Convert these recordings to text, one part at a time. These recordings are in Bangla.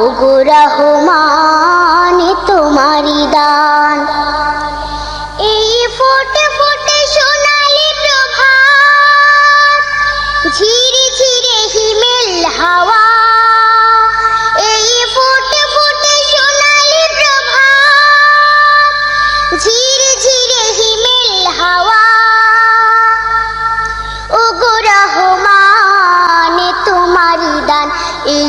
ওগো রহমান তোমারি দান। এই ফোটে ফোটে সোনালি প্রভাত, ঝিরে ঝিরে হিমেল হাওয়া। এই ফোটে ফোটে সোনালি প্রভাত, ঝিরে ঝিরে হিমেল হাওয়া। রহমান তোমারি দান। এই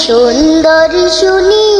সুন্দরী সুনীল